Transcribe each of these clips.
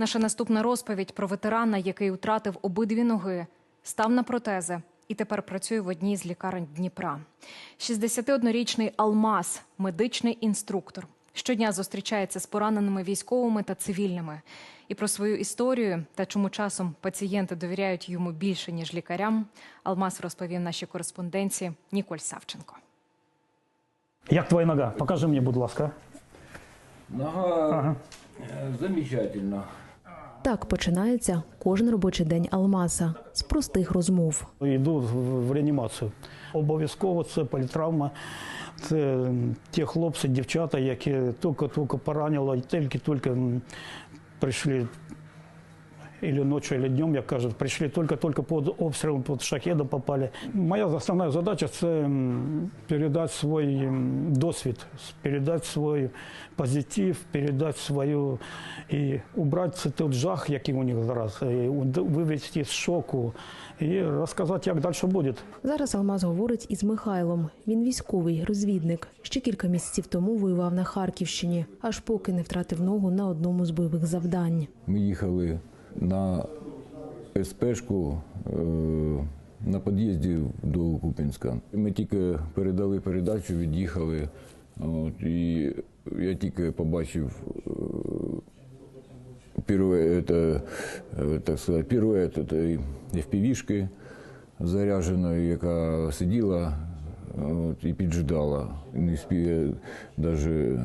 Наша наступна розповідь про ветерана, який втратив обидві ноги, став на протези і тепер працює в одній з лікарень Дніпра. 61-річний Алмаз, медичний інструктор. Щодня зустрічається з пораненими військовими та цивільними. І про свою історію та чому часом пацієнти довіряють йому більше ніж лікарям. Алмаз розповів нашій кореспонденції Ніколь Савченко. Як твоя нога? Покажи мені, будь ласка. Нога е, замечательно. Так починається кожен робочий день Алмаса з простих розмов. Йду в реанімацію. Обов'язково це політравма. Це ті хлопці, дівчата, які тільки-тільки поранили, тільки-тільки прийшли или ночью, или днем, як кажуть, прийшли тільки-тільки під обстрілом, під шахедом попали. Моя основна задача це передати свій досвід, передати свій позитив, передати свою і убрати той жах, який у них зараз, і вивести з шоку, і розказати, як далі буде. Зараз Алмаз говорить із Михайлом. Він військовий розвідник. Ще кілька місяців тому воював на Харківщині, аж поки не втратив ногу на одному з бойових завдань. Ми їхали на СПшку е, на під'їзді до Купінська. Ми тільки передали передачу, від'їхали. І я тільки побачив е, пірует, е, так пірует FPV-шки зарядженої, яка сиділа от, і піджидала. Не спіє навіть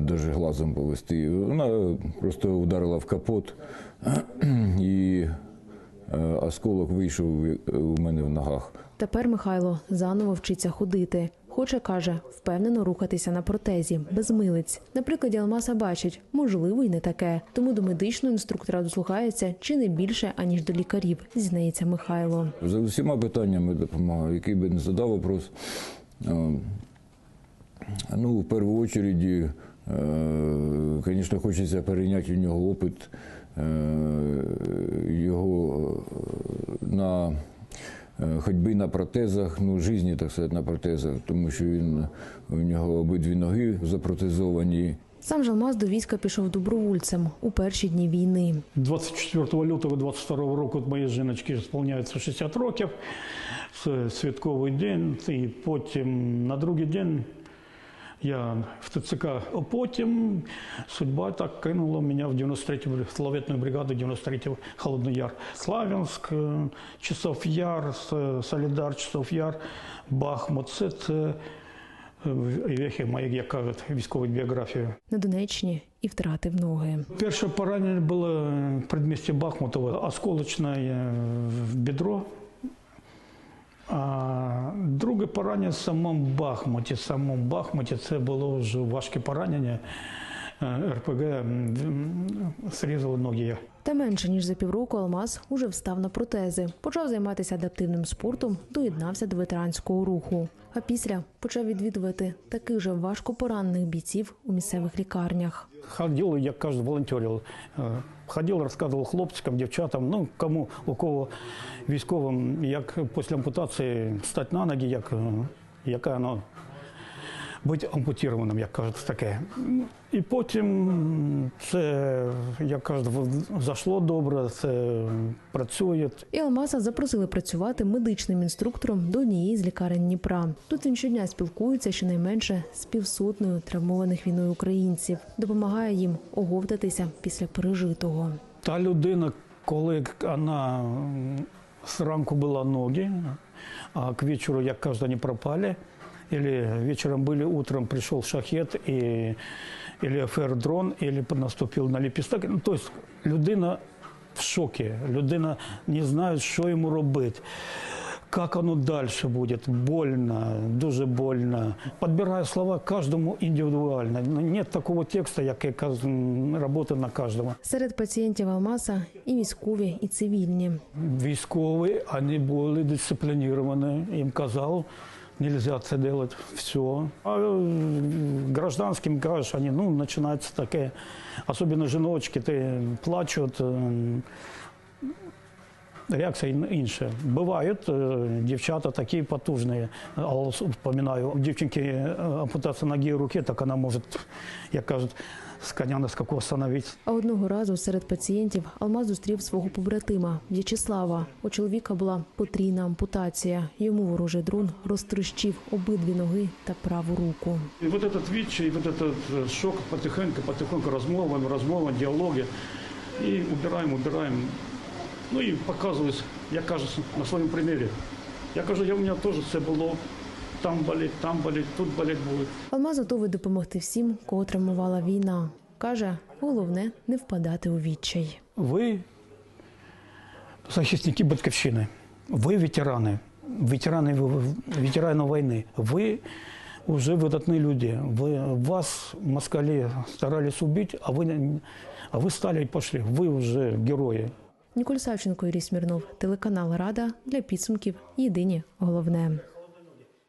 даже глазом повести. Вона просто ударила в капот, і е, осколок вийшов у мене в ногах. Тепер Михайло заново вчиться ходити. Хоче, каже, впевнено рухатися на протезі, без милиць. На прикладі Алмаса бачить, можливо, й не таке. Тому до медичного інструктора дослухається чи не більше, аніж до лікарів, зізнається Михайло. За усіма питаннями допомагаю, який би не задав вопрос. Е, Ну, в першу чергу, звісно, хочеться перейняти у нього опит е, його е, на е, ходьби на протезах, ну, житті, так сказати, на протезах, тому що він у нього обидві ноги запротезовані. Сам же Алмаз до війська пішов добровольцем у перші дні війни. 24 лютого 22 року моїй жіночці сповняється 60 років. Це святковий день, і потім на другий день я в ТЦК, а потім судьба так кинула мене в 93-ю славетну бригаду 93-й Холодний Яр. Славянськ, е, Часов Яр, Солідар, Часов Яр, Бахмут. Це, вехи моєї, як кажуть, військової біографії. На Донеччині і втратив ноги. Перше поранення було в предмісті Бахмутова, осколочне е, в бедро. А друге поранення в самому Бахмуті. В самому Бахмуті це було вже важке поранення. Е, РПГ м, зрізали ноги. Та менше ніж за півроку Алмаз уже встав на протези, почав займатися адаптивним спортом, доєднався до ветеранського руху. А після почав відвідувати таких же важко поранених бійців у місцевих лікарнях. Ходив, як кажуть, волонтерів. Е, Ходив, розказував хлопчикам, дівчатам, ну кому у кого військовим, як після ампутації стати на ноги, як, е, яка воно бути ампутованим, як кажуть, таке. І потім це, як кажуть, зайшло добре, це працює. І Алмаза запросили працювати медичним інструктором до однієї з лікарень Дніпра. Тут він щодня спілкується щонайменше з півсотнею травмованих війною українців, допомагає їм оговтатися після пережитого. Та людина, коли вона зранку була ноги, а к вечору, як кажуть, вони пропали, или вечером были, утром пришел шахет, и, или ФР-дрон, или наступил на лепісток. Ну, тобто людина в шокі, людина не знає, що йому робити. Как оно дальше будет? Больно, дуже больно. Подбираю слова каждому индивидуально. Ну, Нет такого текста, який робота на каждого. Серед пацієнтів Алмаса і військові, і цивільні. Військові, вони були дисципліновані. Їм казав, нельзя це делать, все. А э, гражданским кажеш, вони, ну, починається таке, особливо жіночки, ти плачуть, э, реакція інша. Бувають е, дівчата такі потужні. Але вспоминаю, дівчинки ампутація ноги і руки, так вона може, як кажуть, с коня на скаку остановить. А одного разу серед пацієнтів Алмаз зустрів свого побратима В'ячеслава. У чоловіка була потрійна ампутація. Йому ворожий дрон розтрощив обидві ноги та праву руку. И вот этот ВИЧ, и вот этот э, шок потихоньку, потихоньку размовами, размова, диалоги. И убираем, убираем. Ну и показываюсь, я кажу, на своєму примірі. Я кажу, я, у мене теж це було. Там болить, там болить, тут болить буде. Алмаз готовий допомогти всім, кого травмувала війна. Каже, головне не впадати у відчай. Ви захисники батьківщини, ви ветерани, ветерани, ветерани війни. Ви вже видатні люди. Ви, вас москалі старались убити, а ви, не- а ви стали і пішли. Ви вже герої. Ніколь Савченко, Юрій Смірнов, телеканал Рада для підсумків. Єдині головне.